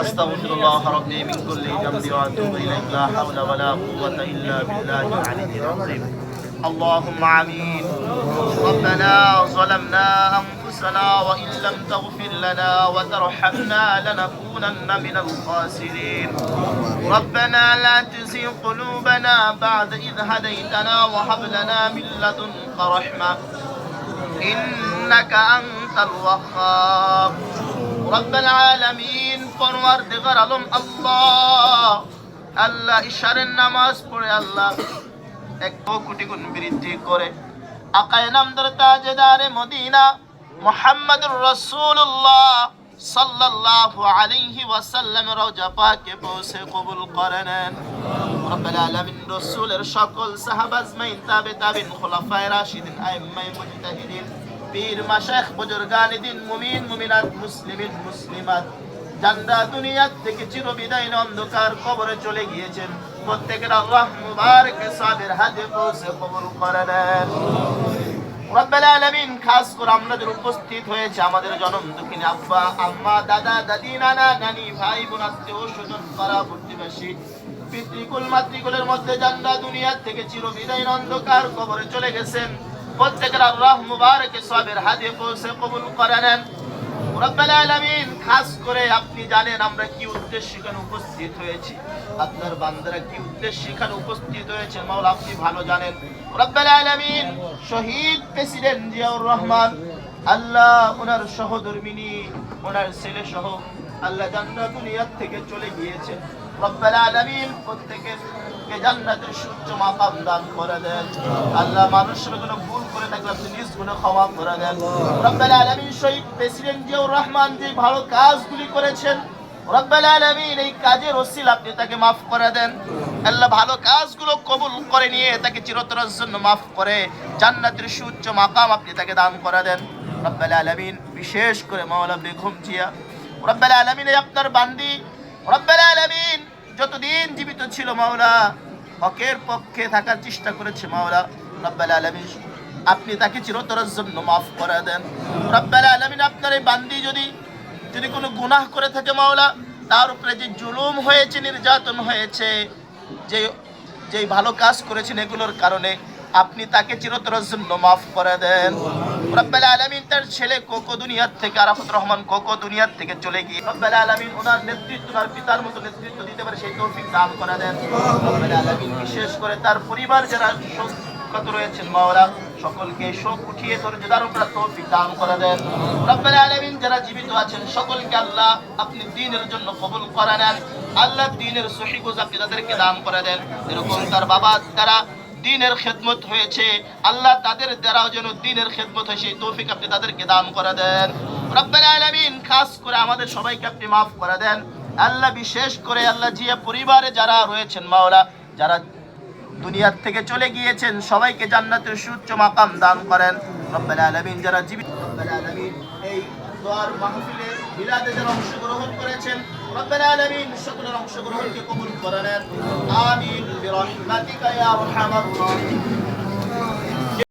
أستغفر الله ربي من كل ذنب وأتوب إليك لا حول ولا قوة إلا بالله العلي العظيم. اللهم آمين. ربنا ظلمنا أنفسنا وإن لم تغفر لنا وترحمنا لنكونن من الخاسرين. ربنا لا تزغ قلوبنا بعد إذ هديتنا وهب لنا من لدنك رحمة. إنك أنت الوهاب. রব্বাল আলামিন পরওয়ারদিগার আলম আল্লাহ। আল্লাহ ইশারের নামাজ পড়ে আল্লাহ এক কোটি গুণ বৃদ্ধি করে। আকায় নামদার তাজেদারে মদিনা মোহাম্মদুর রসুল্লাহ সাল্লাল্লাহু আলাইহি ওয়াসাল্লাম রওজা পাকে পৌঁছে কবুল করেন নেন। রব্বুল আলামিন রাসূলের সকল সাহাবা আজমাইন তাবে, তাবিন, খোলাফায়ে রাশিদিন, আইম্মায়ে মুজতাহিদিন পীর মাশাইখ বুজুর্গান দিন মুমিন, মুমিনাত, মুসলিমিন, মুসলিমাত। জান্নাত দুনিয়ার থেকে চিরবিদায় অন্ধকার কবরে চলে গিয়েছেন। প্রত্যেকের আল্লাহ মুবারক সাদের হাতে পৌঁছে কবুল করে নেন। রব্বাল আলামিন চিরবিদায় অন্ধকার কবরে চলে গেছেন। প্রত্যেকের আল্লাহ মুবারক সবের হাতে পৌঁছে কবুল করে নেন খাস করে আপনি জানেন আমরা কি উদ্দেশ্যে এখানে উপস্থিত হয়েছি। আপনার বান্দারা কি এখানে উপস্থিত হয়েছে মাওলা আপনি ভালো জানেন। রব্বাল শহীদ প্রেসিডেন্ট জিয়াউর রহমান, আল্লাহ ওনার সহধর্মিনী, ওনার ছেলে সহ আল্লাহ জান্নাত দুনিয়ার থেকে চলে গিয়েছে রব্বাল আলামিন প্রত্যেকের কে জান্নাতের সূর্য মাকাম দান করে দেন। আল্লাহ মানুষের কোনো ভুল করে থাকলে আপনি নিজ গুণে ক্ষমা করে দেন। রব্বাল আলামিন শহীদ প্রেসিডেন্ট জিয়াউর রহমান যে ভালো কাজগুলি করেছেন, রব্বাল এই আপনি তাকে মাফ করে দেন। আল্লাহ ভালো কাজগুলো কবুল করে নিয়ে তাকে চিরতরের জন্য মাফ করে জান্নাতের সুউচ্চ মাকাম আপনি তাকে দান করে দেন। রব্বাল আলামিন বিশেষ করে মাওলা বেগম জিয়া। রব্বাল আলামিন আপনার বান্দি। রব্বাল আলামিন যতদিন জীবিত ছিল মাওলা হকের পক্ষে থাকার চেষ্টা করেছে মাওলা রব্বাল আলমী আপনি তাকে চিরতরের জন্য মাফ করে দেন। রব্বাল আলমিন, আপনার এই বান্দি যদি যদি কোনো গুনাহ করে থাকে মাওলা, তার উপরে যে জুলুম হয়েছে, নির্যাতন হয়েছে, যে যে ভালো কাজ করেছেন এগুলোর কারণে আপনি তাকে চিরতরের জন্য মাফ করে দেন। রব্বাল আলামিন তার ছেলে কোকো দুনিয়ার থেকে, আরাফত রহমান কোকো দুনিয়ার থেকে চলে গিয়ে রব্বাল আলামিন ওনার নেতৃত্ব তার পিতার মতো নেতৃত্ব দিতে পারে, সেই তৌফিক দান করে দেন। রব্বাল আলামিন বিশেষ করে তার পরিবার যারা শোকত রয়েছেন, মাওলা, সকলকে শোক উঠিয়ে ধৈর্য ধারণ করার তৌফিক দান করে দেন। রব্বাল আলামিন যারা জীবিত আছেন, সকলকে আল্লাহ আপনি দ্বীনের জন্য কবুল করে নেন। আল্লাহ দ্বীনের সহি আপনি তাদেরকে দান করে দেন। এরকম তার বাবা, তারা দিনের খেদমত হয়েছে, আল্লাহ তাদের দ্বারাও যেন দিনের খেদমত হয়, সেই তৌফিক আপনি তাদেরকে দান করে দেন। রব্বাল আলমিন, খাস করে আমাদের সবাইকে আপনি মাফ করে দেন। আল্লাহ বিশেষ করে আল্লাহ জিয়া পরিবারে যারা রয়েছেন, মাওলা, যারা দুনিয়ার থেকে চলে গিয়েছেন, সবাইকে জান্নাতের সুচ্চ মাকাম দান করেন। রব্বাল আলামিন, যারা জীবিত রব্বাল আলামিন এই দোয়ার মাহফিলে মিলাদে যারা অংশগ্রহণ করেছেন, রব্বাল আলামিন সকলের অংশগ্রহণকে কবুল করে নেন। আমিন, বিরহমাতিকা ইয়া আরহামার রাহিমিন